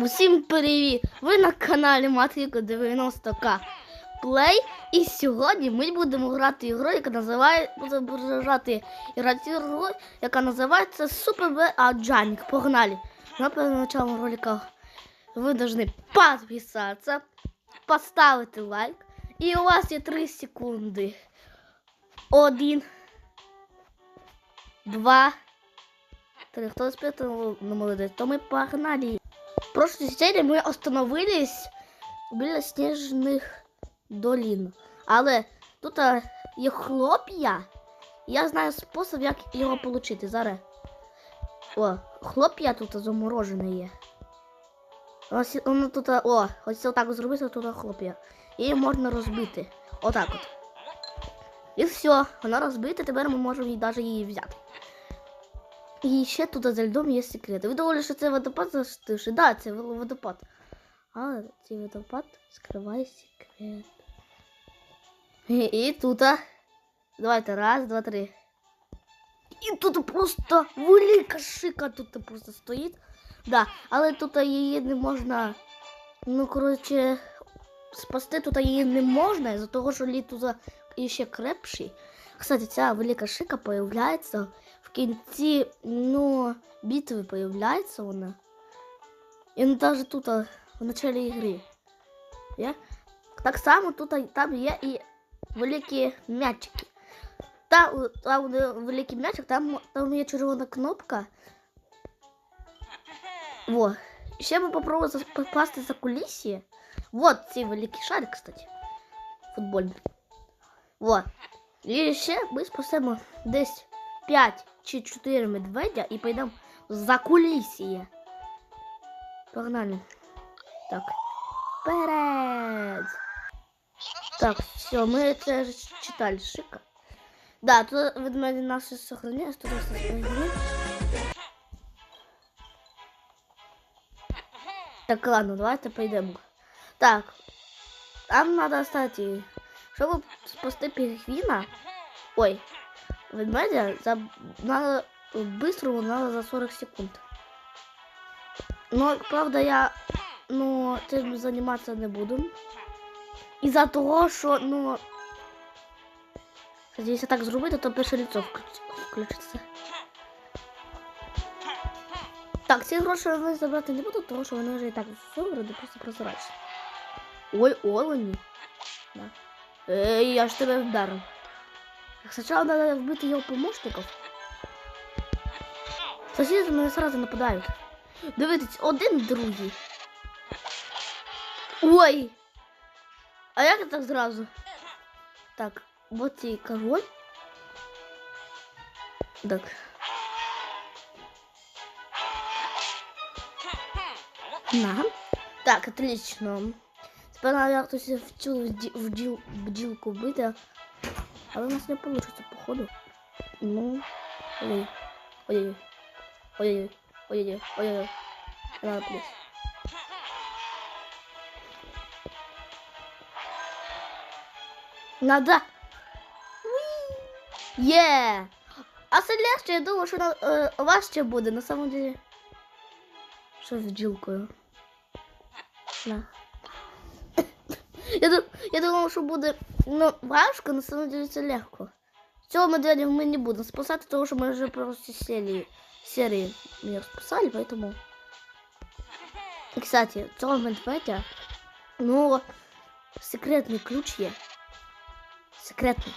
Усім привіт! Ви на каналі Матріко 90К Play. І сьогодні ми будемо грати ігру, яка називає будемо грати ігру, яка називається Super B Аджанік. Погнали! На началом ролика ви повинні підписатися, поставити лайк. І у вас є 3 секунди. Один, два, три. Хто спитав на молодець, то ми погнали. В прошлой серії ми остановились біля сніжних долін. Але тут є хлоп'я. Я знаю спосіб, як його отримати. Зараз. О, хлоп'я тут заморожене є. Ось воно тут, а, о, ось отак зробити, тут хлоп'я. Її можна розбити. Отак от. І все, вона розбита, тепер ми можемо її навіть її взяти. І ще тут за льдом є секрети. Ви думали, що це водопад застивши? Да, це водопад. Але цей водопад скриває секрет. І, і тут. Давайте, раз, два, три. І тут просто велика шика тут просто стоїть. Да, але тут її не можна. Ну, коротше, спасти тут її не можна, із-за того, що лід тут ще крепший. Кстати, ця велика шика появляється в кінці, ну, битви появляється вона. І навіть тут в началі ігри. Є? Так само тут там є і великі м'ячики. Там, там великий м'ячик, там, там є червона кнопка. Во. Ще ми попробуємо попасти за кулісі. Вот цей великий шарик, кстати. Футбольний. Вот. І ще ми спасемо десь 5 чи 4 медведя і пойдемо за кулісіє. Погнали. Так. Вперед! Так, все, ми це читали. Шика. Да, тут від мене наші сохраняє, тут сохраняє. Так, ладно, давайте пойдемо. Так. Нам надо, кстати, щоб спасти пінгвіна. Ой, ведмедя за надо быстрому надо за 40 секунд. Но, правда, я ну, цим займатися не буду. Із-за того, що, ну. кстати, Якщо так зробити, то перше лицо включ- включиться. Так, ці гроші я забрати не буду, тому що вони вже і так зіграні, просто прозрачні. Ой, олені. Да. Ей, я ж тебе вдарив. Спочатку треба вбити його помощників. Сусіди мене сразу нападають. Дивитесь, один другий. Ой! А як так зразу? Так, вот цей король. Так. На. Так, отлично. Тепер треба хтось в цю бділку бити. Але у нас не вийде, походу. Ну. Ой-ой. Ой-ой. Ой-ой. Ой-ой. Ой-ой. Надо плюс. Надо. Є. А це легше, я думаю, що на, е, важче буде, на самом деле. Що з бджілкою? На. Я, я думав, що буде ну, важко, на самом деле це легко. Цього медведя ми не будемо спасати, тому що ми вже просто серії, серії його спасали, поэтому... І, кстати, цього медведя, ну, секретний ключ є. Секретний.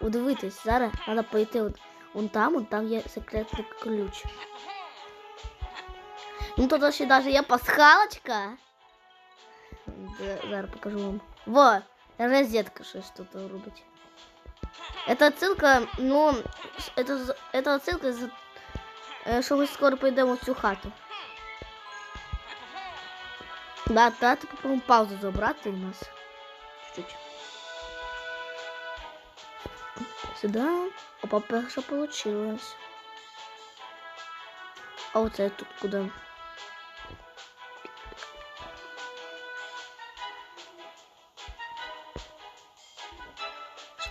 Удивитись, зараз треба пойти от, вон там, вон там є секретний ключ. Ну тут ще навіть є пасхалочка. Де- Зараз покажу вам. Во, розетка щось тут робить. Это отсылка, ну, с- это, это отсылка, що ми скоро пойдемо в цю хату. Да, давайте попробуємо паузу забрати у нас. Чуть-чуть. Сюда. Опа, перше получилось. А вот это тут куда?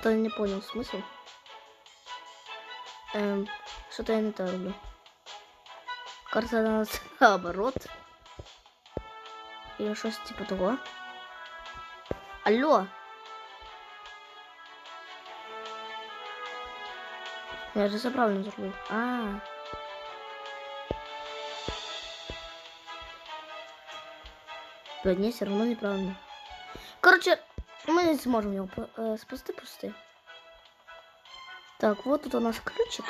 Что я не понял смысл? Эм, что-то я не то роблю. Кажется, надо наоборот. Или щось типу того. Алло. Я же правильно зробив. А. Блядь, ні, все равно неправильно. Короче, мы не сможем его э, спасти просто. Так, вот тут у нас ключик.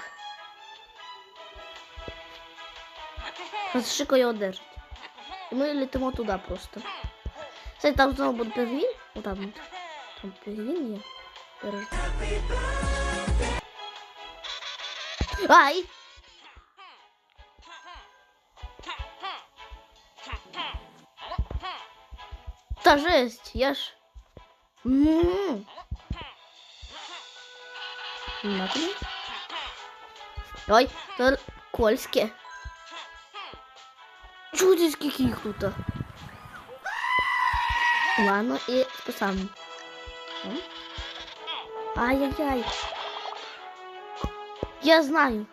Шика його держить. І ми летимо туди просто. Кстати, там знову буде пергвін. О, там, там пергвін є. Перж- Ай! Та жесть, я ж. На тобі. Ой, то кольське. Чудо, скільки їх тут. Ладно, і спасаємо. Ай-яй-яй. Я знаю.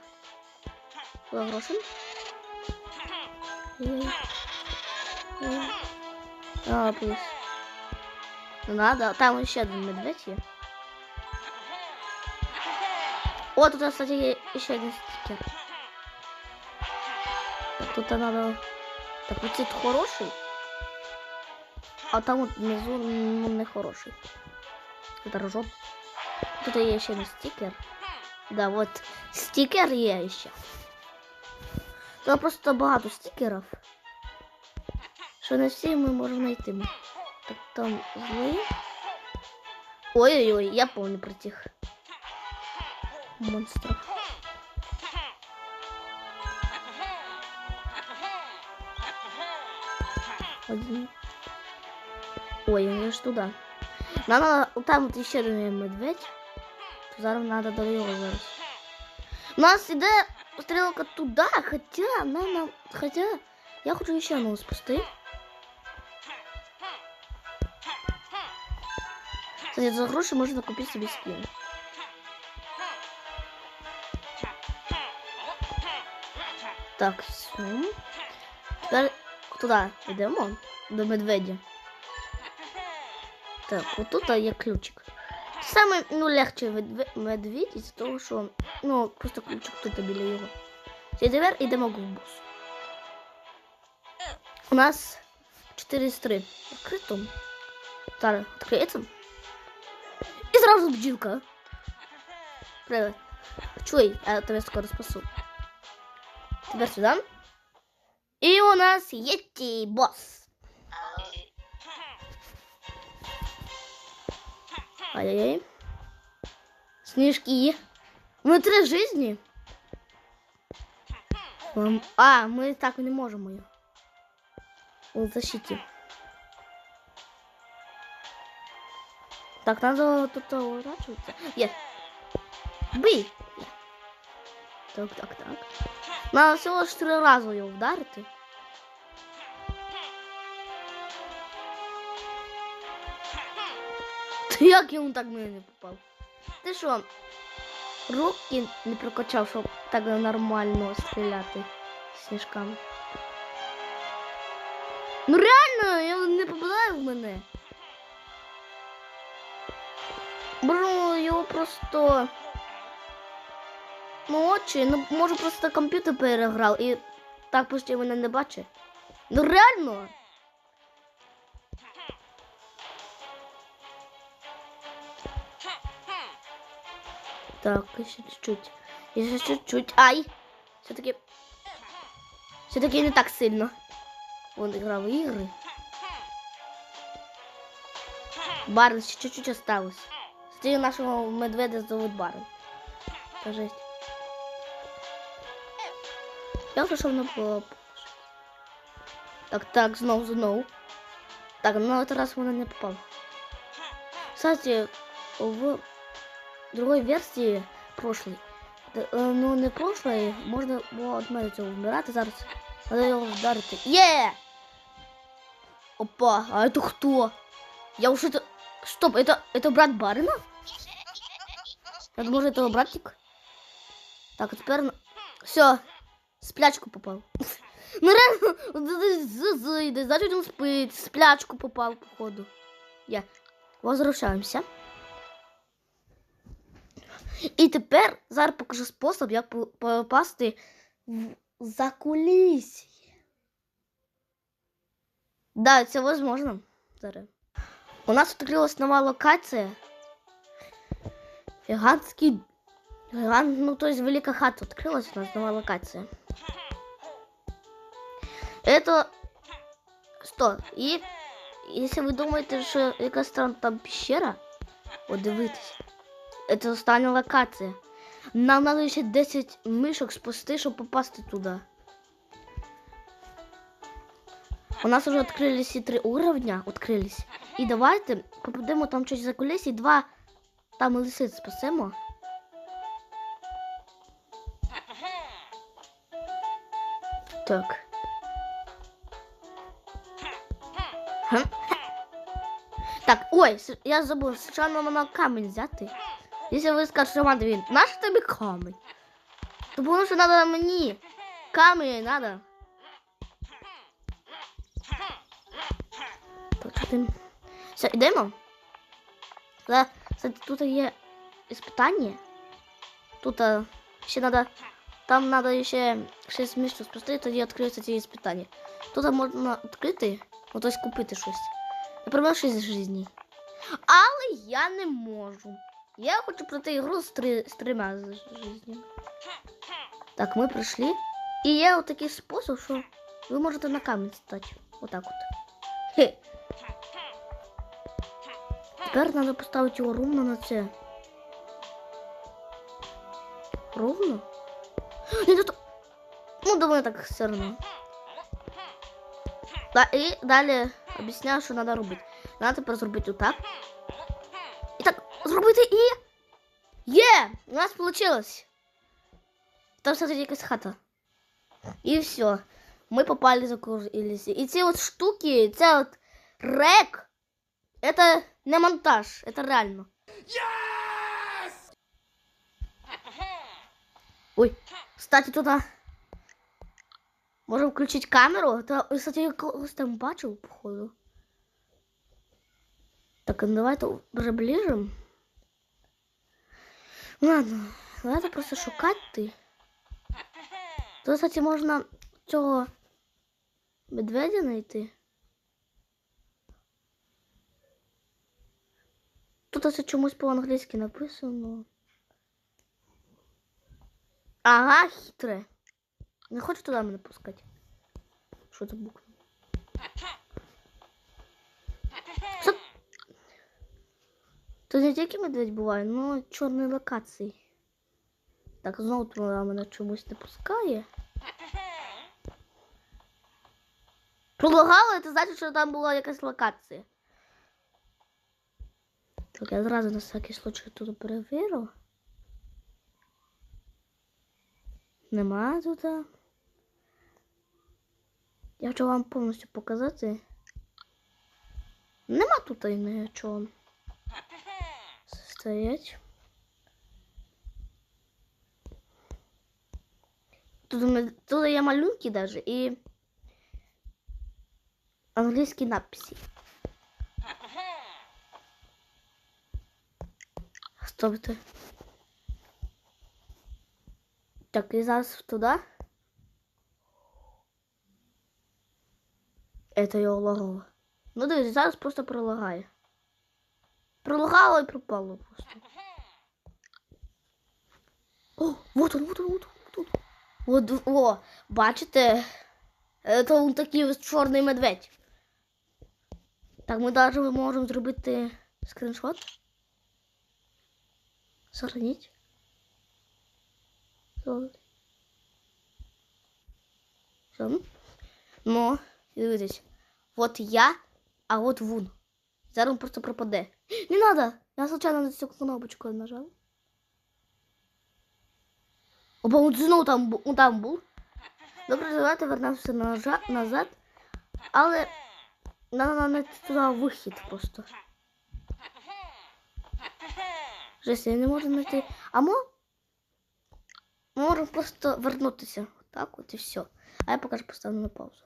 Грошем? А, плюс. Не надо, там ще один медведь є. О, тут, кстати, є ще один стикер. Так, Тут надо... Так, вот тут хороший. А там вот внизу ну, не хороший. Это рожок. Тут є ще один стикер. Да, вот стикер є ще. Там просто багато стикерів. Що не всі ми можемо знайти. Так там злий. Ой-ой-ой, я помню про тих монстров. Один. Ой, я ж туди. Нам надо, там от ще один є медведь. То зараз треба до його зараз. У нас іде стрілка туди, хоча нам, нам хоча я хочу ще одного спасти. Кстати, за гроші можна купити собі скін. Так, все. Тепер туди йдемо до медведя. Так, отут є ключик. Саме ну, легче медвідь із того, що ну, просто ключик тут біля його. І тепер йдемо в бус. У нас 4 з 3 відкрито. Зараз. І зразу бджілка. Привет. Чуй, я тебе скоро спасу. Тепер сюди. І у нас Єті босс. Ай-яй-яй. Снежки. Мы три жизни. М, А, мы так не можем ее. Он в Так, надо тут уворачиваться. Есть. Бей. Так, так, так. Надо всего лишь три раза ее вдарити. Ти Як йому так мене не попав? Ти що? Руки не прокачав, щоб так нормально стріляти сніжками. Ну реально, я не попадаю в мене. Просто. Ну ну може просто комп'ютер переграв і так почти мене не бачить. Ну реально. Так, еще чуть-чуть. Еще чуть-чуть. Ай! Все-таки. Все-таки не так сильно. Он играл в игры. Барн еще чуть-чуть осталось. Кстати, нашего медведя зовут Барн. Та жесть. Я прийшов на поп. Так, так, знов, знов. Так, на этот раз вона не попав. Кстати, в другой версии прошлой. е, Ну, не прошлой, можна було від цього вмирати зараз. Треба його вдарити. Є! Опа, а это кто? Я уж это... Стоп, это, это брат барина? Я думаю, это братик. Так, а теперь... Все, сплячку попал. Ну реально, зайде, значить він спить, в сплячку попав, походу. Я. Возвращаємося. І тепер зараз покажу спосіб, як по- попасти в закулісье. Да, це возможно. Зараз. У нас відкрилась нова локація. Гігантський. Гігант, ну, то есть велика хата відкрилась, у нас нова локація. Это что? И если вы думаете, что якась там, там пещера, от дивитесь, це остання локація. Нам надо ще 10 мишок спасти, щоб попасти туди. У нас уже открылись и три уровня, открылись. І давайте попадемо там щось за кулісі, і два там лисиць спасемо. Так. Так, ой, я забув, спочатку нам камінь взяти. Якщо ви скажете, що Роман, він, наш тобі камінь? Тому що треба мені. Камінь треба. Так. Все, йдемо. Але, тут є іспитання. Тут а, ще треба. Там треба ще 6 місяців спасти, тоді відкриються ці іспитання. Тут можна відкрити, ну, тобто купити щось. Наприклад, 6 життів. Але я не можу. Я хочу пройти ігру з, три, з трьома життями. Так, ми прийшли. І є отакий спосіб, що ви можете на камінь стати. Отак от. Хе. Тепер треба поставити його ровно на це. Ровно? Ні, тут... Ну, думаю, так все одно. Да, і далі об'ясняю, що треба робити. Треба тепер зробити отак. І так, зробити і. Є! У нас вийшло. Там, кстати, якась хата. І все. Ми попали за курс І ці от штуки, це от рек, это не монтаж, это реально. Ой, кстати, туда можем включить камеру. Та, кстати, я когось там бачив, походу. Так, ну давай то приближим. Ладно, давайте просто шукати. Тут, кстати, можна цього медведя знайти. Тут це чомусь по-англійськи написано. Ага, хитре. Не хочу туди мене пускати. Що це буква? Тут не тільки медведь буває, але чорні локації. Так, знову туди мене чомусь не пускає. Пролагало, це значить, що там була якась локація. Так, я зразу на всякий случай тут перевірю. Нема тут. Я хочу вам повністю показати. Нема тут і нічого. Стоять. Тут, тут є малюнки даже і англійські надписи. Стопте. Так, і зараз туди. Это його лагало. Ну дивись, зараз просто пролагає. Пролагало і пропало просто. О, вот он, вот он, вот он, вот он. От, о, бачите? Це он такий чорний медведь. Так, ми навіть можемо зробити скріншот. Сохранить. Все. Ну, дивитесь. Вот я, а вот вун. Зараз він просто пропаде. Не надо! Я случайно на цю кнопочку нажав. Опа, он знову там, он там був. Добре, давайте вернемося назад. Але треба знайти туди вихід просто. Жесть, я не можу знайти. А? Ми можемо просто вернутися. Так от і все. А я поки що поставлю на паузу.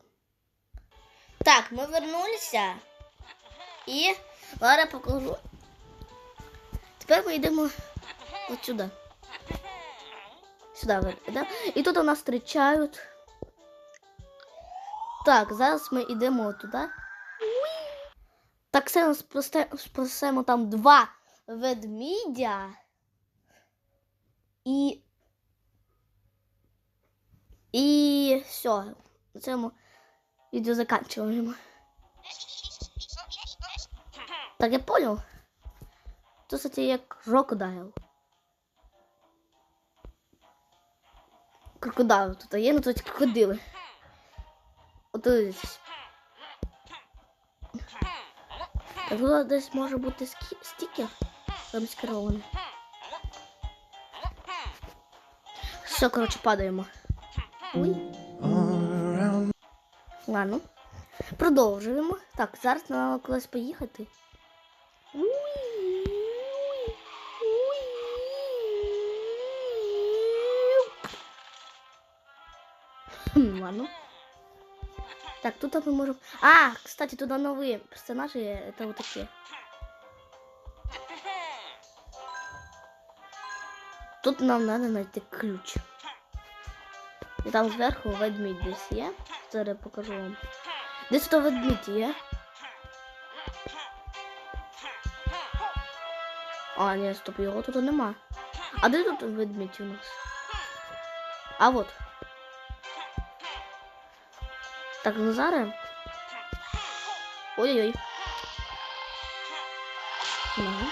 Так, ми вернулися. І зараз покажу. Тепер ми йдемо от сюди. Сюди ми йдемо. І тут нас зустрічають. Так, зараз ми йдемо туди. Так само спросимо там два ведмідя. І. І все. На цьому відео закінчуємо. Так я понял. Тут, кстати, як крокодайл. Крокодайл тут є, ну тут крокодили. От дивіться. Так тут десь може бути скі стікер замаскирований. Все, коротше, падаємо. Ой. Ладно. Продовжуємо. Так, зараз треба кудись поїхати. Уй, уй, уй. Хм, Ладно. Так, тут мы можем... А, кстати, туда новые персонажи. Это вот такие. Тут нам надо найти ключ. І там зверху ведмідь десь є. Зараз я покажу вам. Десь то ведмідь є. А, ні, стоп, його тут нема. А де тут ведмідь у нас? А вот. Так, зараз. Ой-ой-ой. Ага.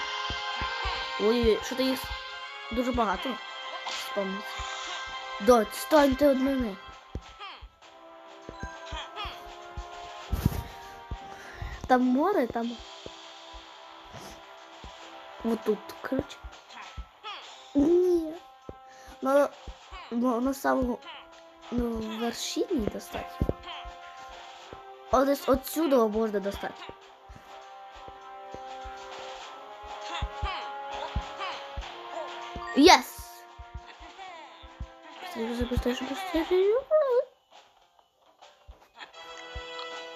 Ой-ой, що то їх дуже багато. Спомнить. Да, станьте од мене. Там море, там. Вот тут, короче. Ні. На, на, самому ну, вершині достати його. Отсюда можна достати. Yes! Быстрее, быстрее, быстрее.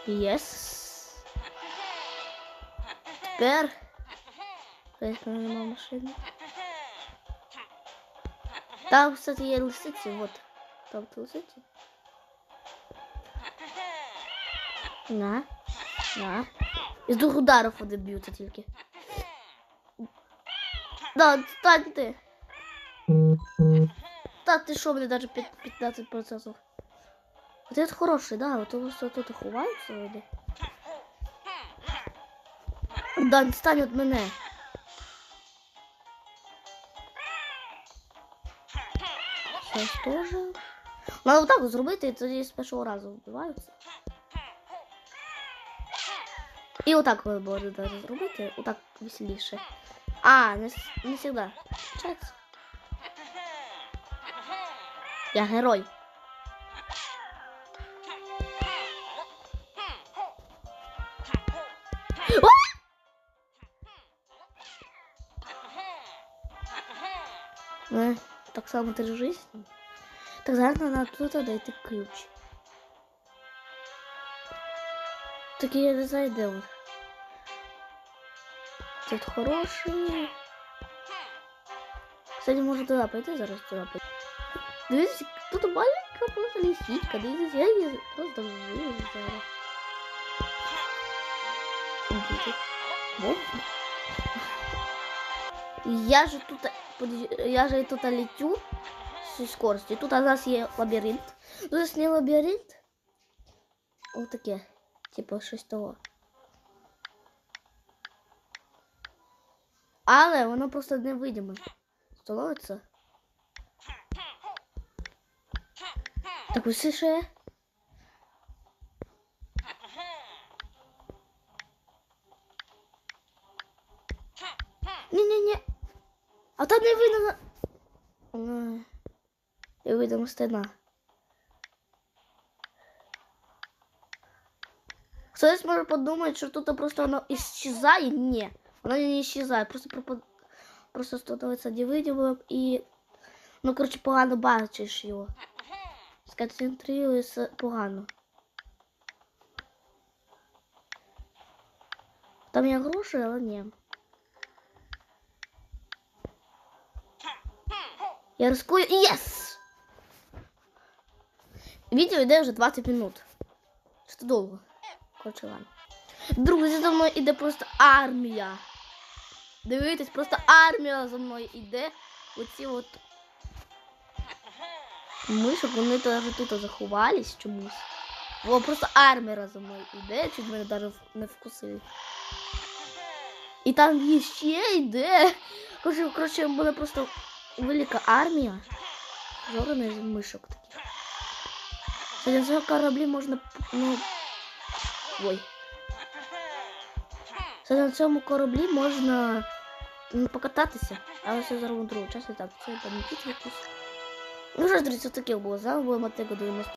Yes. Тепер. Десь нема машини. Там, кстати, є лисиці, вот. Там то лисиці. На. На. Із двох ударів вони б'ються тільки. Да, стань ти. Та ти що, мені навіть 15%. Вот это хороший, да, вот он что тут ховається люди. Да, стань від мене. Сейчас тоже. Надо вот так вот зробити, і тоді з першого разу вбиваються. І отак ви можете даже зробити, отак веселіше. А, не, не всегда. Получается. Я герой. О! Е, Так само три жизни. Так зараз треба тут дайте ключ. Такий я не знаю, де він. Тут хороший. Кстати, може туди пойти, зараз туди пойти. Дивіться, тут маленька просто лисичка. Дивіться, я її просто вижу зараз. Дивіться. Во. Я же тут, подожди, я же тут летю с скоростью. Тут у нас є лабіринт. Тут у нас не лабіринт. Ось таке. Типу щось того. Але воно просто невидиме. Становиться. Так ось ще. Ні-ні-ні. А там не видно. на- Ой. Не видно стена. Хтось може подумати, що тут просто воно исчезає. Ні, воно не исчезає, просто пропад... просто становиться невидимим і. Ну, коротше, погано бачиш його. Сконцентруюся погано. Там є гроші, але ні. Я рискую. Єс! Відео йде вже 20 минут. Що довго. Коротше, ладно. Друзі, за мною іде просто армія. Дивитесь, просто армія за мною іде. Оці от мишок, вони теж тут заховались чомусь. О, просто армія мною іде, чуть мене навіть не вкусили. І там ще йде. Коротше, коротше, була просто велика армія. Зораних мишок таких. Кстати, на кораблі можна, ну... Ой. Кстати, на цьому кораблі можна ну, покататися. Але це зараз другу часу так. Це там якісь. Ну що ж, друзі, це таке було. З вами була Матека 90.